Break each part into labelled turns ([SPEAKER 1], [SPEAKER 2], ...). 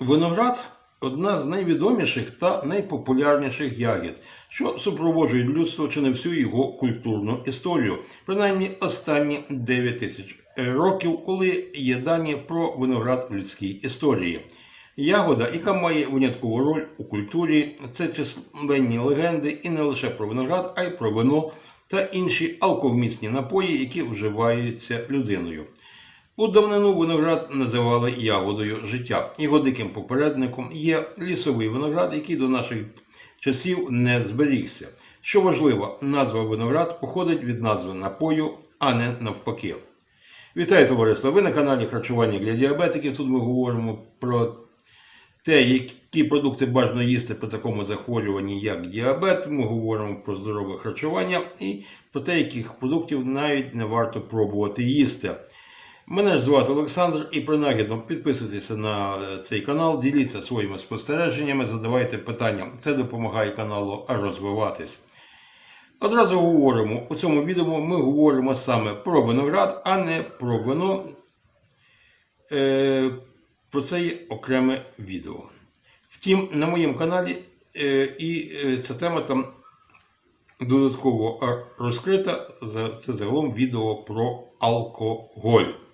[SPEAKER 1] Виноград одна з найвідоміших та найпопулярніших ягід, що супроводжують людство чи не всю його культурну історію, принаймні останні 9 тисяч років, коли є дані про виноград в людській історії. Ягода, яка має виняткову роль у культурі, це численні легенди і не лише про виноград, а й про вино та інші алкогмісні напої, які вживаються людиною. У давнину виноград називали ягодою життя. Його диким попередником є лісовий виноград, який до наших часів не зберігся. Що важливо, назва виноград походить від назви напою, а не навпаки. Вітаю товариство! Ви на каналі Харчування для діабетиків. Тут ми говоримо про те, які продукти бажано їсти при такому захворюванні, як діабет. Ми говоримо про здорове харчування і про те, яких продуктів навіть не варто пробувати їсти. Мене звати Олександр і принагідно підписуйтеся на е, цей канал, діліться своїми спостереженнями, задавайте питання. Це допомагає каналу розвиватись. Одразу говоримо, у цьому відео ми говоримо саме про виноград, а не про вино. Е, про це є окреме відео. Втім, на моєму каналі е, і ця тема там додатково розкрита. Це загалом відео про алкоголь.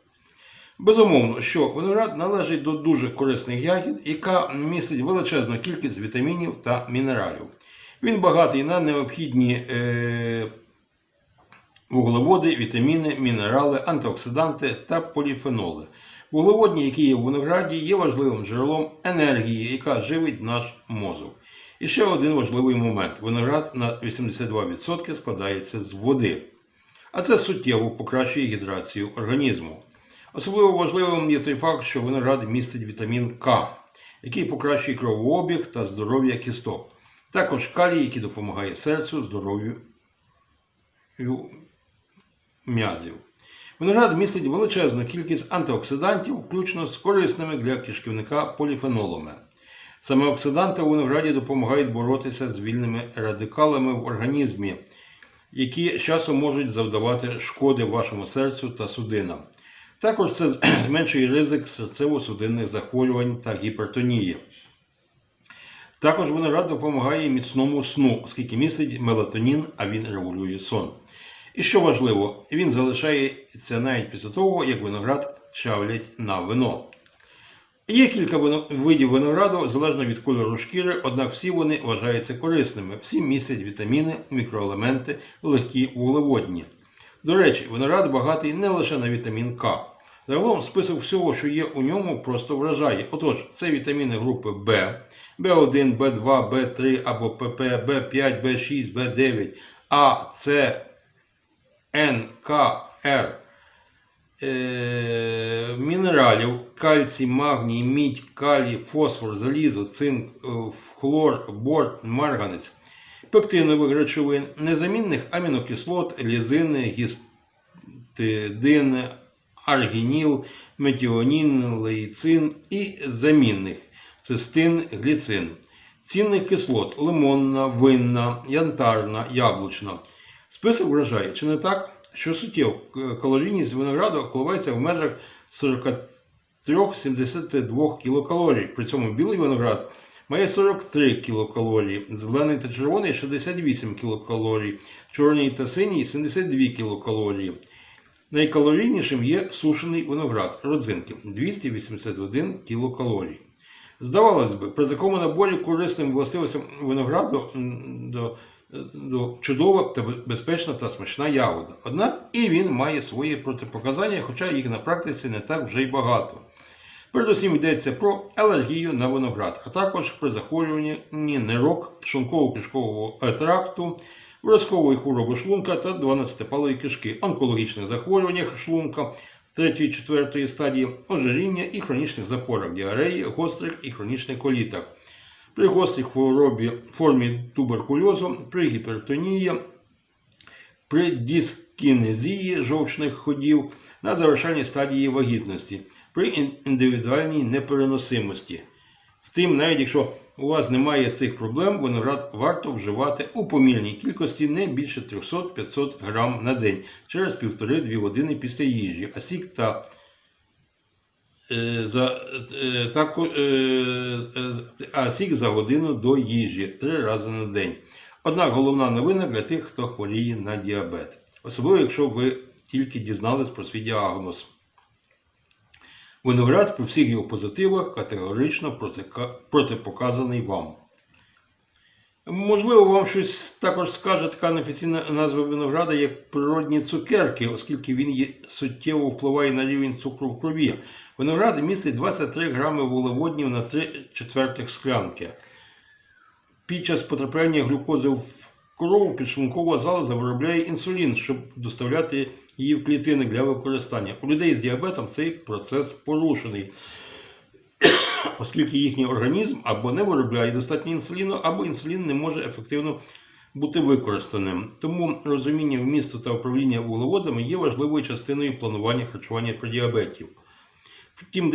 [SPEAKER 1] Безумовно, що виноград належить до дуже корисних ягід, яка містить величезну кількість вітамінів та мінералів. Він багатий на необхідні е, вуглеводи, вітаміни, мінерали, антиоксиданти та поліфеноли. Вуглеводні, які є в винограді, є важливим джерелом енергії, яка живить наш мозок. І ще один важливий момент: виноград на 82% складається з води, а це суттєво покращує гідрацію організму. Особливо важливим є той факт, що виноград містить вітамін К, який покращує кровообіг та здоров'я кісток. Також калій, який допомагає серцю, здоров'ю м'язів. Виноград містить величезну кількість антиоксидантів, включно з корисними для кишківника поліфенолами. Саме оксиданти у винограді допомагають боротися з вільними радикалами в організмі, які часом можуть завдавати шкоди вашому серцю та судинам. Також це зменшує ризик серцево-судинних захворювань та гіпертонії. Також виноград допомагає міцному сну, оскільки містить мелатонін, а він регулює сон. І що важливо, він залишається навіть після того, як виноград чавлять на вино. Є кілька видів винограду залежно від кольору шкіри, однак всі вони вважаються корисними. Всі містять вітаміни, мікроелементи, легкі вуглеводні. До речі, виноград багатий не лише на вітамін К. Загалом список всього, що є у ньому, просто вражає. Отож, це вітаміни групи В, В1, В2, В3 або ПП, В5, В6, В9, А, С, Н, К, Р, е, мінералів, кальцій, магній, мідь, калій, фосфор, залізо, цинк, е, хлор, бор, марганець, пектинових речовин, незамінних амінокислот, лізини, гістидин, аргініл, метіонін, леїцин і замінних цистин, гліцин, цінних кислот, лимонна, винна, янтарна, яблучна. Список вражає, чи не так, що суттєво калорійність винограду коливається в межах 43-72 кілокалорій. При цьому білий виноград має 43 кілокалорії, зелений та червоний 68 кілокалорій, чорний та синій 72 кілокалорії. Найкалорійнішим є сушений виноград родзинки 281 кілокалорій. Здавалось би, при такому наборі корисним властивостям винограду до, до чудова та безпечна та смачна ягода. Однак і він має свої протипоказання, хоча їх на практиці не так вже й багато. Передусім йдеться про алергію на виноград, а також при захворюванні нирок, шлунково-кишкового тракту, виразкової хвороби шлунка та 12-палої кишки, онкологічних захворюваннях шлунка 3-4 стадії, ожиріння і хронічних запорах, діареї, гострих і хронічних колітах. При гострій хворобі формі туберкульозу, при гіпертонії, при дискінезії жовчних ходів на завершальній стадії вагітності, при індивідуальній непереносимості. Втім, навіть якщо у вас немає цих проблем, виноград варто вживати у помірній кількості не більше 300-500 грам на день через 1,5-2 години після їжі, а сік та е, за, е, е, е, а сік за годину до їжі три рази на день. Однак головна новина для тих, хто хворіє на діабет. Особливо, якщо ви тільки дізнались про свій діагноз. Виноград при всіх його позитивах категорично протипоказаний вам. Можливо, вам щось також скаже така неофіційна назва винограда, як природні цукерки, оскільки він є, суттєво впливає на рівень цукру в крові. Виноград містить 23 грами вуглеводнів на 3 четвертих склянки. Під час потрапляння глюкози в кров підшлункова залоза виробляє інсулін, щоб доставляти її в клітини для використання. У людей з діабетом цей процес порушений, оскільки їхній організм або не виробляє достатньо інсуліну, або інсулін не може ефективно бути використаним. Тому розуміння вмісту та управління вуглеводами є важливою частиною планування харчування при діабеті. Втім,